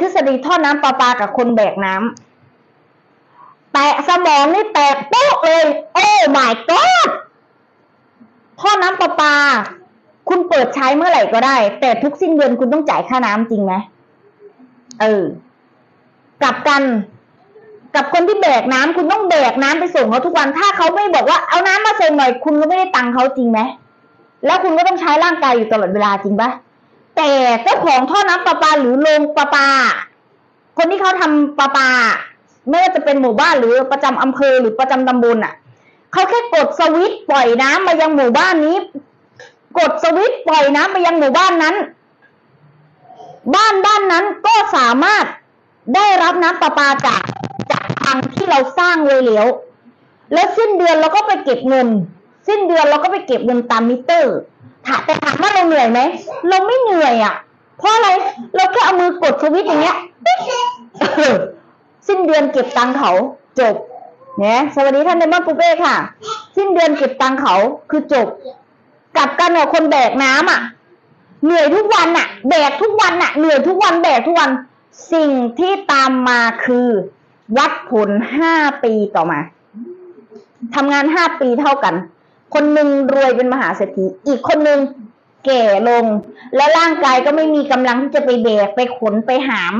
ทฤษฎีท่อน้ำประปากับคนแบกน้ำแตะสมองนี่แตกโป๊ะเลย โอ้ my god ท่อน้ำประปา คุณเปิดใช้เมื่อไหร่ก็ได้ แต่ทุกสิ้นเดือนคุณต้องจ่ายค่าน้ำจริงไหมเออกลับกัน กับคนที่แบกน้ำคุณต้องแบกน้ำไปส่งเขาทุกวันถ้าเขาไม่บอกว่าเอาน้ำมาส่งหน่อย คุณก็ไม่ได้ตังค์เขาจริงไหมแล้วคุณก็ต้องใช้ร่างกายอยู่ตลอดเวลาจริงปะ แต่เจ้าของท่อน้ำประปาหรือโรงประปา คนที่เขาทำประปา ไม่ว่าจะเป็นหมู่บ้านหรือประจำอำเภอหรือประจำตำบลอะเขาแค่กดสวิตช์ปล่อยน้ำมายังหมู่บ้านนี้ กดสวิตช์ปล่อยน้ำไปยังหมู่บ้านนั้น บ้านบ้านนั้นก็สามารถได้รับน้ำประปาจากจากทางที่เราสร้างไว้แล้วแล้วสิ้นเดือนเราก็ไปเก็บเงิน สิ้นเดือนเราก็ไปเก็บเงินตามมิเตอร์ ถามแต่ถามว่าเราเหนื่อยไหมเราไม่เหนื่อยอะ เพราะอะไรเราแค่เอามือกดสวิตช์อย่างเงี้ยสิ้นเดือนเก็บตังค์เขาจบเนี่ยสวัสดีท่านในบ้านปุเป้ค่ะ สิ้นเดือนเก็บตังค์เขาคือจบกลับกันกับคนแบกน้ำอะ เหนื่อยทุกวันอะ แบกทุกวันอะ เหนื่อยทุกวันแบกทุกวัน สิ่งที่ตามมาคือ วัดผลห้าปีต่อมาทำงานห้าปีเท่ากัน คนหนึ่งรวยเป็นมหาเศรษฐี อีกคนหนึ่งแก่ลง และร่างกายก็ไม่มีกำลังที่จะไปแบก ไปขน ไปหาม